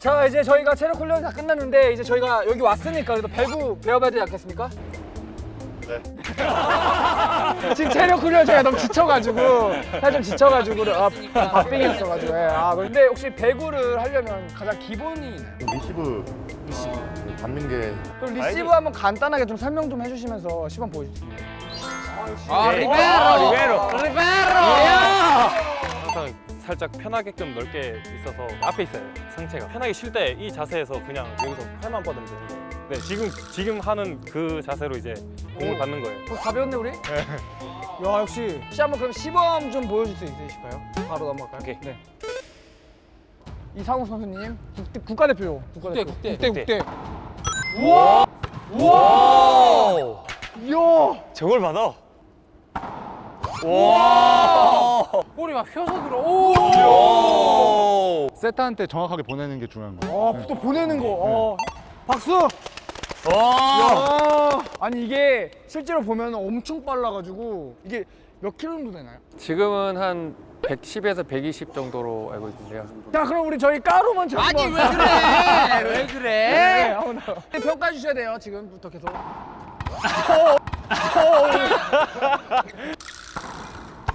자 이제 저희가 체력 훈련이 다 끝났는데 이제 저희가 여기 왔으니까 그래도 배구 배워봐야 되지 않겠습니까? 네. 지금 체력 훈련 제가 너무 지쳐가지고 살좀 지쳐가지고 아, 박빙이었어가지고 예. 아 근데 혹시 배구를 하려면 가장 기본이 있나요? 리시브 리시브 받는 게 그럼 리시브 한번 간단하게 좀 설명 좀 해주시면서 시범 보여주세요 아, 네. 리베로! 아, 리베로! 리베로! 항상 살짝 편하게끔 넓게 있어서 앞에 있어요 상체가. 편하게 쉴 때 이 자세에서 그냥 여기서 팔만 뻗으면 되는 거예요 네 지금 지금 하는 그 자세로 이제 공을 받는 거예요. 어, 다 배웠네 우리? 야 역시. 혹시 한번 그럼 시범 좀 보여줄 수 있으실까요? 바로 넘어갈까요? 오케이. 네. 이상우 선수님 국대, 국가대표. 국가대표. 국대, 국대 국대. 국대. 오 이야! 저걸 받아 볼이 막 휘어서 들어. 오! 세타한테 정확하게 보내는 게 중요한 거예요. 아, 또 보내는 거. 어. 박수. 야. 아니 이게 실제로 보면 엄청 빨라가지고 이게 몇 킬로 정도 되나요? 지금은 한 110에서 120 정도로 알고 있는데요. 자 그럼 우리 저희 까루 먼저 아니. 왜 그래? 왜 그래? 네, 나와. 평가 주셔야 돼요 지금부터 계속.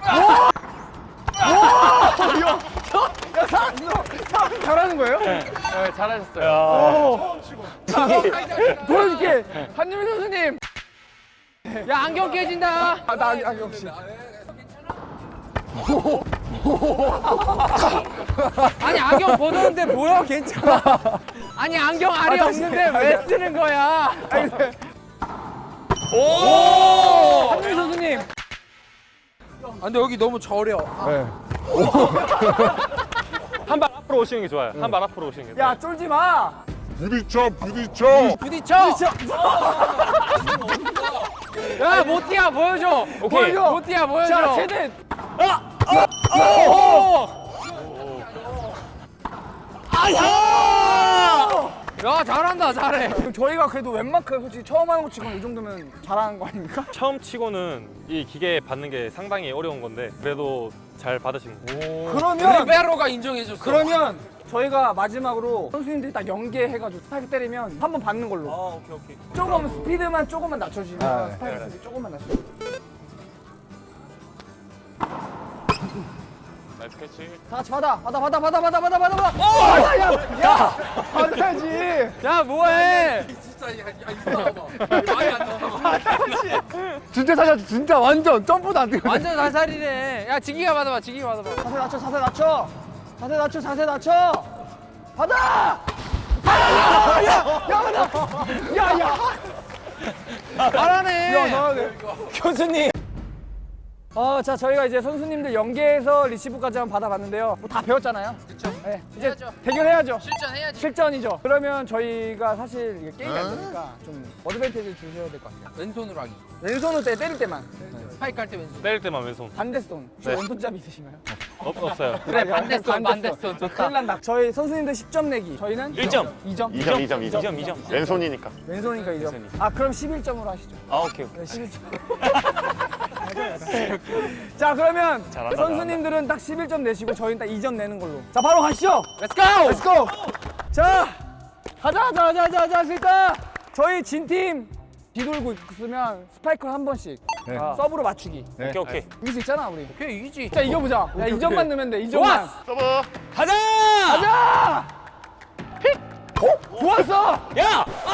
야, 잘했어. 사- 잘하는 거예요? 네, 잘하셨어요. 오. 자, 보여줄게. 한유민 선수님. 야, 안경 깨진다. 아, 나 아, 역시. 아니, 안경 벗었는데 뭐야? 괜찮아. 아니, 안경 알이 아, 다시 없는데 해. 왜 쓰는 거야? 한유민 선수님. 아, 근데 여기 너무 저려. 네. 한 발 앞으로 오시는 게 좋아요 한 발 앞으로 오시는 게 야 쫄지 마. 부딪혀 부딪혀. 부딪혀. 야, 모티야 보여줘. 오케이 보여줘. 모티야 보여줘. 자 최대. 야, 잘한다, 잘해. 그럼 저희가 그래도 웬만큼 솔직히 처음 하는 거 치고는 이 정도면 잘하는 거 아닙니까? 처음 치고는 이 기계 받는 게 상당히 어려운 건데 그래도 잘 받으시는 거예요 그러면 리베로가 인정해줬어. 그러면 저희가 마지막으로 선수님들이 딱 연계해가지고 스파이크 때리면 한 번 받는 걸로. 아 오케이 오케이 조금 스피드만 조금만 낮춰주면 아, 네. 스파이크 스피드 조금만 낮춰. 나이스 캐치 다 같이 받아, 받아, 받아, 받아, 받아, 받아, 받아, 받아. 어, 야, 야, 야, 받아야지. 야, 뭐해? 진짜 사실 진짜 완전 점프도 안 되고. 완전 살살이네. 야, 지기가 받아봐, 지기가 받아봐. 자세 낮춰, 자세 낮춰. 자세 낮춰, 자세 낮춰. 받아. 받아. 야, 야, 받아. 야, 야. 잘하네. 야, 잘하네. 교수님. 어, 자, 저희가 이제 선수님들 연계해서 리시브까지 한번 받아봤는데요. 뭐 다 배웠잖아요. 그쵸. 네, 이제 해야죠. 대결해야죠. 실전해야지. 실전이죠. 그러면 저희가 사실 이게 게임이 안 되니까 좀 어드밴티지를 주셔야 될 것 같아요. 왼손으로 하기. 왼손으로 때 때릴 때만. 스파이크 할 때 왼손. 때릴 때만 왼손 반대손. 혹시 네. 왼손잡이 있으신가요? 없, 없어요 그래, 반대손, 반대손. 좋다. 큰일 난다. 저희 선수님들 10점 내기. 저희는 1점. 2점. 2점 2점 2점. 2점 2점 왼손이니까. 왼손이니까 2점. 왼손이. 아, 그럼 11점으로 하시죠. 아 오케이 오케이 네, 11점. 자, 그러면 잘한다, 선수님들은 딱 11점 내시고 저희는 딱 2점 내는 걸로. 자, 바로 가시죠. Let's go! Let's go. 자, 가자, 가자, 가자, 가자. 일단 저희 진 팀 뒤돌고 있으면 스파이크를 한 번씩 네. 아, 서브로 맞추기. 네. 오케이 오케이 이길 수 있잖아, 우리. 오케이, 이기지. 자, 이겨보자. 야, 2점만 넣으면 돼. 2점만. 서브. 가자 가자! 픽! 어? 좋았어! 야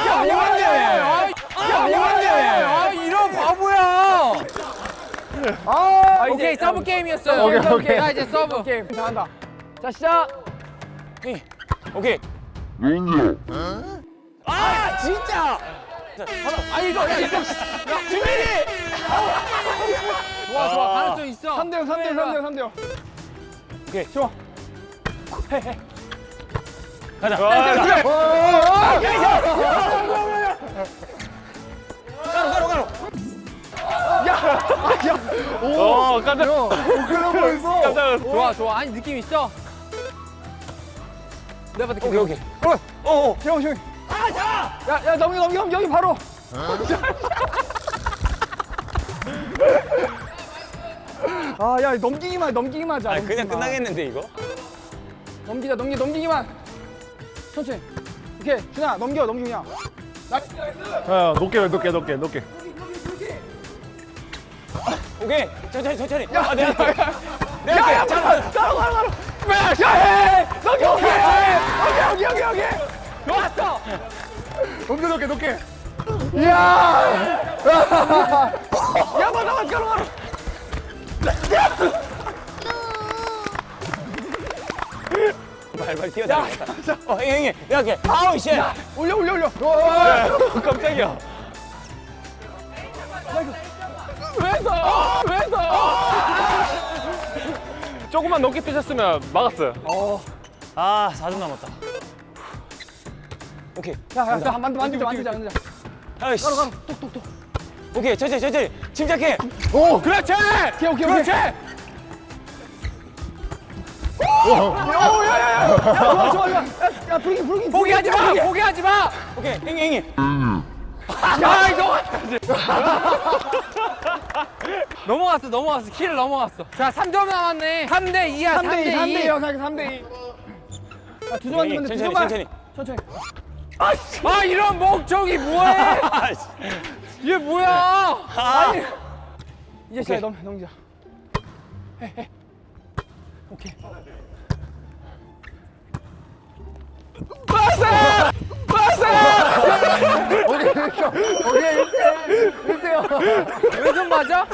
야, 이만해! 야, 이만해! 아, 이런 바보야. 아, 오케이, 서브 게임이었어요. 오케이, 오케이. 자, 이제 서브. 게임 잘한다. 자, 시작! 오케이 아, 진짜! 아, 이거, 야, 이거. 좋아, 좋아. 가능성 있어. 3대0, 3대0, 3대0, 3대0. 오케이. 좋아. 가자 어 깜짝 그런 거 있어. 깜짝 놀랐어 좋아, 좋아. 아니, 느낌 있어. 내가 받을게. 오케이 오케이 어, 형, 형. 아, 자! 야, 야, 넘겨, 넘겨, 넘겨, 여기 바로. 아, 야, 넘기기만, 해, 넘기기만 하자. 아니 그냥 넘기기만. 끝나겠는데 이거 넘기자, 넘기, 넘기기만. 천천히. 오케이, 준아 넘겨, 넘겨 그냥. 야, 높게, 높게, 높게, 높게. 오케이. 천천히 천천히 야, 아, 내가 할게. 야, 야, 잠깐, 따로 가로 가로. 야, 야, 야, 넘겨, 오케이, 여기, 여기, 여기, 여기. 좋았어. 높게, 높게, 높게. 이야. 야, 맞아, 맞아, 가로 가로. 발발 뛰어다니겠다. 어 형이 내가 할게. 아우 씨. 올려, 올려, 올려. 와, 깜짝이야. 조금만 높게 뛰셨으면 막았어요. 아 4분 남았다. 오케이. 야, 야, 야, 만들, 만들자, 만들자, 만들자. 아이씨. 가로, 가로, 톡 톡 톡. 오케이 천천히 천천히 침착해. 오, 그렇지. 오케이, 오케이, 그렇지. 오케이. 오, 야, 야, 야, 야, 좋아, 좋아, 야, 야, 야, 불기, 불기, 포기하지 마 포기하지 마. 오케이 형이 형이 야, 이거. 넘어갔어 넘어갔어 키를 넘어갔어 자 3점 남았네 3대 2야 3대 2, 3대 3대 2, 2 야, 3대 2. 야, 두 점만 넣으면 돼, 두 천천히 점만. 천천히 천천히. 아 이런 목적이 뭐해 얘 뭐야 아 니 이제 시작 넘 넘기자. 해, 해. 오케이. 왼손 맞아?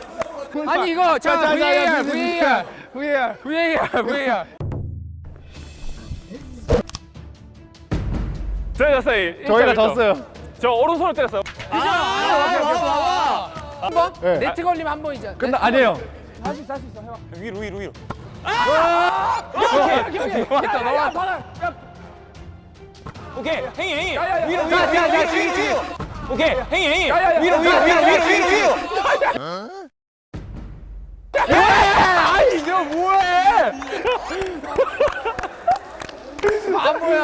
아니 이거 자 VAR VAR VAR. VAR VAR 저희가 졌어요. 저희가 졌어요. 저 오른손을 때렸어요. 아, 한번 네. 네트 걸리면 한 번이잖아 끝나, 아니에요. 위로 위로 위로. 야, 봐라. 야, 오케이 행이 행이. 위로 위로 자, 위로 위로 위로 오케이 행이 행이. 위로 위로 야, 위로 야, 위로 야, 위로 위로 아니, 너 뭐해? 바보야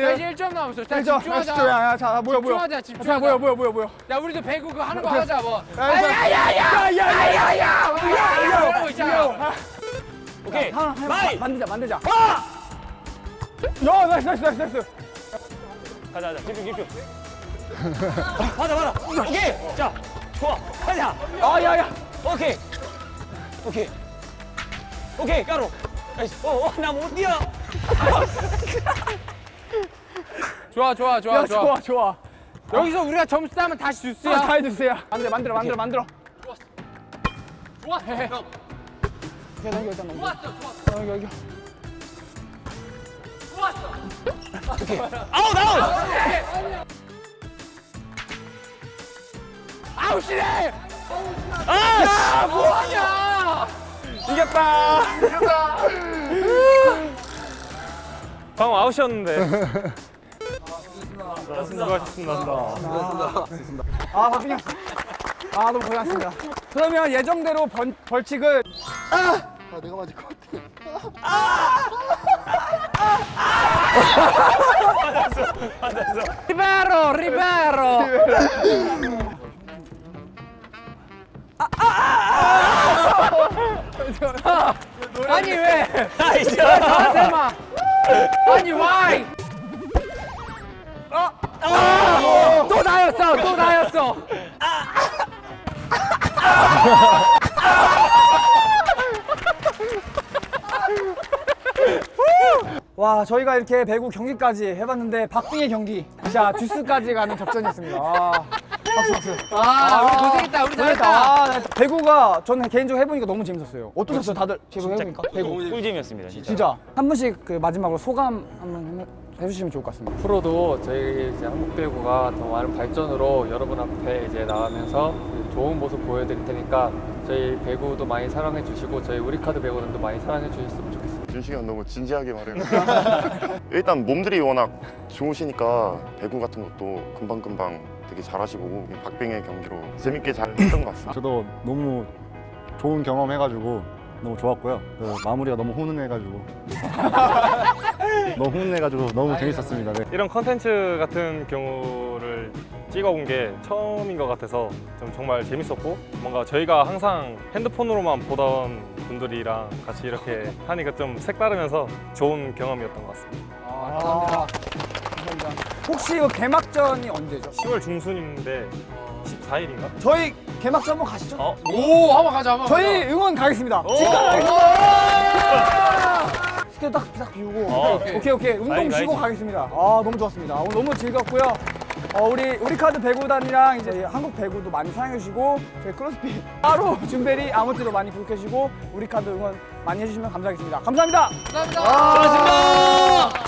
야 이제 1점 남았어 자 자, 집중하자 야, 야, 자, 뭐야, 뭐야. 집중하자 자, 집중하자 뭐야, 뭐야, 뭐야, 뭐야. 야 우리도 배구 그거 하는 거 하자 뭐 야야야야야야야야! 있잖아 오케이 하나. 마이 만들자, 만들자. 야, 나이스, 나이스, 나이스, 나이스. 가자 가자 집중 집중 받아 받아 오케이. 자 좋아. 가자 아, 야, 야. 오케이. 오케이. 오케이 까로. 나이스. 어나 못 뛰어. 좋아 좋아 좋아 야, 좋아, 좋아. 여기서 우리가 점수 따면 다시 야, 주스야 다 해주세요. 만들어, 만들어, 만들어, 만들어. 좋아. 해 오케이, 넘겨, 일단 넘겨. 좋았어 좋았어. 넘겨, 넘겨. 아웃 아웃! 아웃 이래 아 뭐하냐 이겼다. 방금 아웃이었는데. 수고하셨습니다. 아, 박빈이 형. 아, 너무 고생하셨습니다. 그러면 예정대로 번, 벌칙을 아, 내가 맞을 것 같아. 리베로 리베로 아니 왜? 자세마? 아니 why? 아, 또 나였어 또 나였어. 와 저희가 이렇게 배구 경기까지 해봤는데 박빙의 경기 자 듀스까지 가는 접전이었습니다. 아, 아 우리 고생했다 우리 잘했다. 아, 네. 배구가 저는 개인적으로 해보니까 너무 재밌었어요. 어떠셨어요? 다들 배구 해보니까? 배구. 꿀잼이었습니다 진짜. 진짜. 한 분씩 그 마지막으로 소감 한번 해- 해주시면 좋을 것 같습니다. 앞으로도 저희 이제 한국 배구가 더 많은 발전으로 여러분 앞에 이제 나가면서 좋은 모습 보여드릴 테니까 저희 배구도 많이 사랑해 주시고 저희 우리카드 배구단도 많이 사랑해 주셨으면 좋겠습니다. 준식이 형 너무 진지하게 말해요. 일단 몸들이 워낙 좋으시니까 배구 같은 것도 금방금방 되게 잘하시고 박빙의 경기로 재밌게 잘 했던 것 같습니다. 저도 너무 좋은 경험 해가지고 너무 좋았고요. 그 마무리가 너무 훈훈해가지고 너무 훈훈해가지고 너무 재밌었습니다. 네. 이런 컨텐츠 같은 경우를 찍어본 게 처음인 것 같아서 좀 정말 재밌었고 뭔가 저희가 항상 핸드폰으로만 보던 분들이랑 같이 이렇게 하니까 좀 색다르면서 좋은 경험이었던 것 같습니다. 아, 감사합니다. 감사합니다. 혹시 이거 개막전이 언제죠? 10월 중순인데 14일인가? 저희 개막전 한번 가시죠. 어? 오 한번 가자 한번 저희 응원 가겠습니다. 지금 가겠습니다. 스케줄 딱, 딱 비우고. 어, 오케이, 오케이, 오케이. 운동 가야지, 쉬고 가야지. 가겠습니다. 아, 너무 좋았습니다. 오늘 너무 즐겁고요. 어, 우리 우리 카드 배구단이랑 이제 한국 배구도 많이 사랑해 주시고 저희 크로스핏 따로 준베리 아무쪼록 많이 구독해 주시고 우리 카드 응원 많이 해주시면 감사하겠습니다. 감사합니다. 수고하셨습니다